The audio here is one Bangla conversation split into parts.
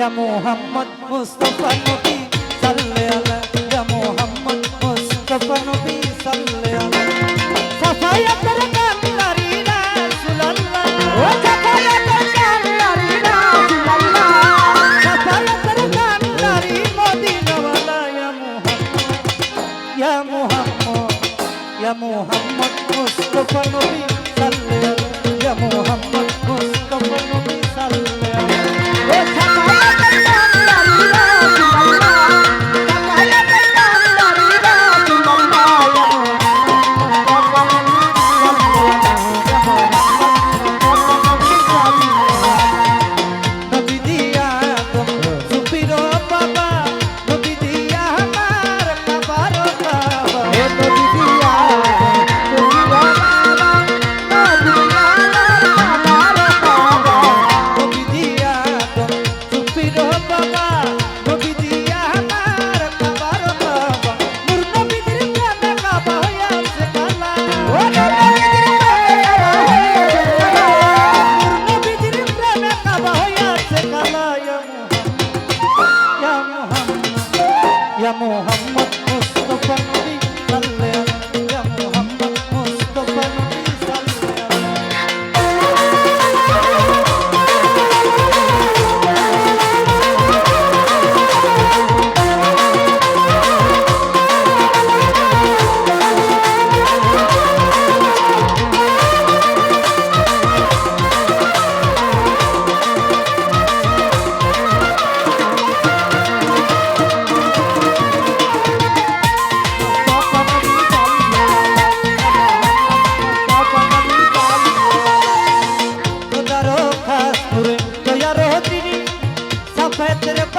ইয়া মোহাম্মদ মুস্তফা নবী সাল্লে আলা ইয়া মোহাম্মদ মুস্তফা নবী সাল্লে আলা। সাফায়াতের মোহাম্মদ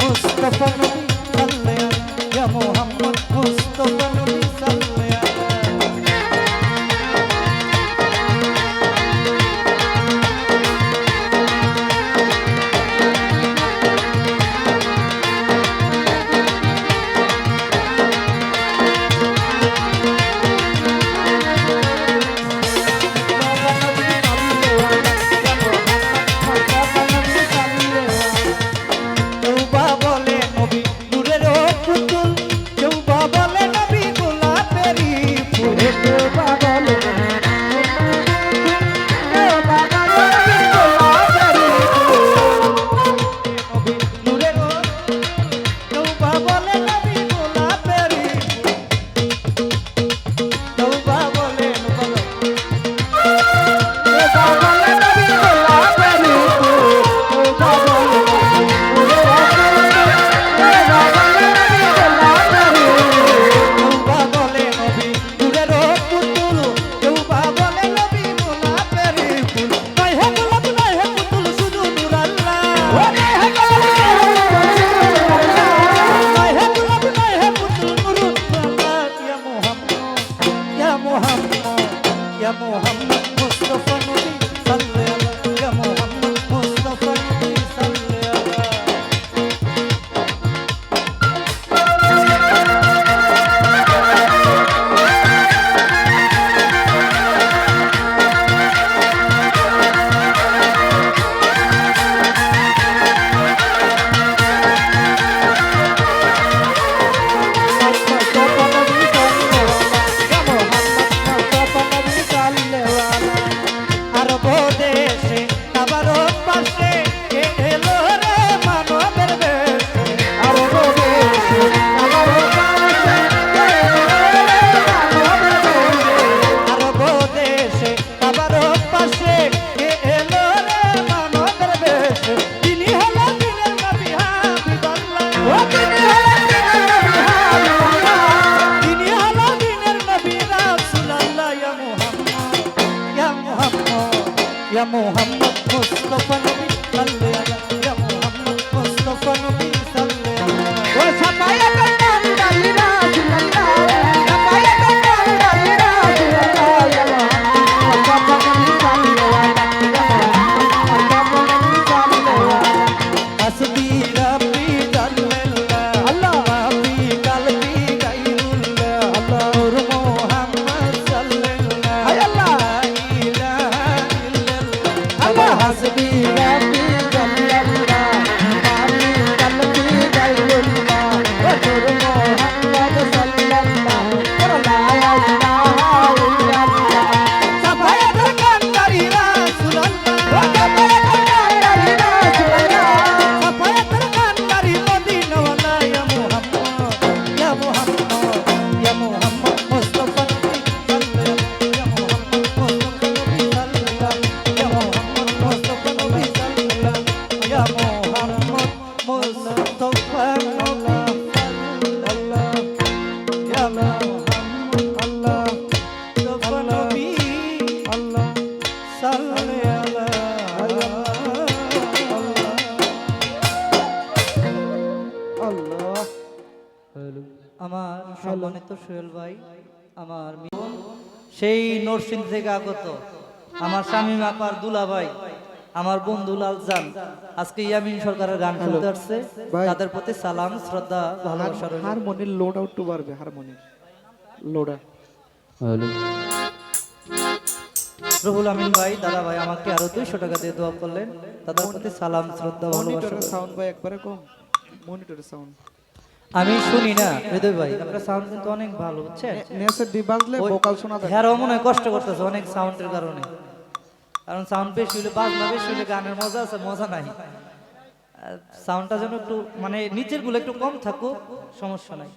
মুস্তফা নবী সাল্লাল্লাহু আলাইহি ওয়া মুহাম্মদ মুস্তফা নবী। সম্মানিত সোহেল ভাই আমার সেই নরসিং থেকে আগত আমার স্বামী মাপার দুলা ভাই আমার বন্ধু লালজান। আজকে ইয়ামিন সরকারের গান শুনতে আসছে। তাদের প্রতি সালাম শ্রদ্ধা ভালোবাসা হারমোনির লোড আউট বাড়বে হারমোনির। লোডা রহুল আমিন ভাই দাদা ভাই আমাকে আরও দুইশো টাকা দিয়ে দোয়া করলেন। তাদের প্রতি সালাম শ্রদ্ধা ভালোবাসা মনিটরের সাউন্ড ভাই একবারে কম। মনিটরের সাউন্ড আমি শুনি না। হৃদয় ভাই আপনার সাউন্ড কিন্তু অনেক ভালো বুঝছেন? নেসের ডি বাজলে ভোকাল শোনা যায় হ্যাঁ মনে কষ্ট করতেছে অনেক সাউন্ডের কারণে। কারণ সাউন্ড বেশি হলে বাজনা বেশি হলে গানের মজা আছে মজা নাই। সাউন্ডটা যেন একটু মানে নিচেরগুলো একটু কম থাকুক সমস্যা নাই।